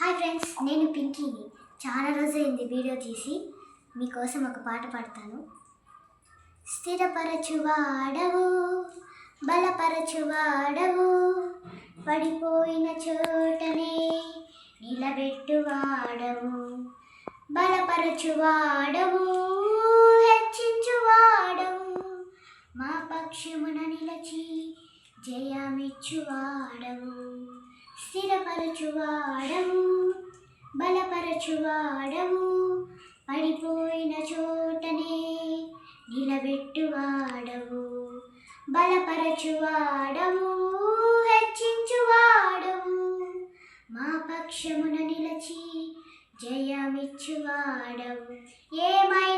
Hi friends నేను పింకీని చాలా రోజులైంది వీడియో తీసి. మీకోసం ఒక పాట పాడతాను. స్థిరపరచువాడవు బలపరచువాడవు పడిపోయిన చోటనే నిలబెట్టువాడవు. బలపరచువాడవు హెచ్చించువాడవు. మా పక్షమున నిలచి జయమిచ్చువాడవు. స్థిరపరచువాడవు బలపరచువాడవు పడిపోయిన చోటనే నిలబెట్టువాడవు. బలపరచువాడవు హెచ్చించువాడవు. మా పక్షమున నిలచి జయమిచ్చువాడవు. ఏమైనా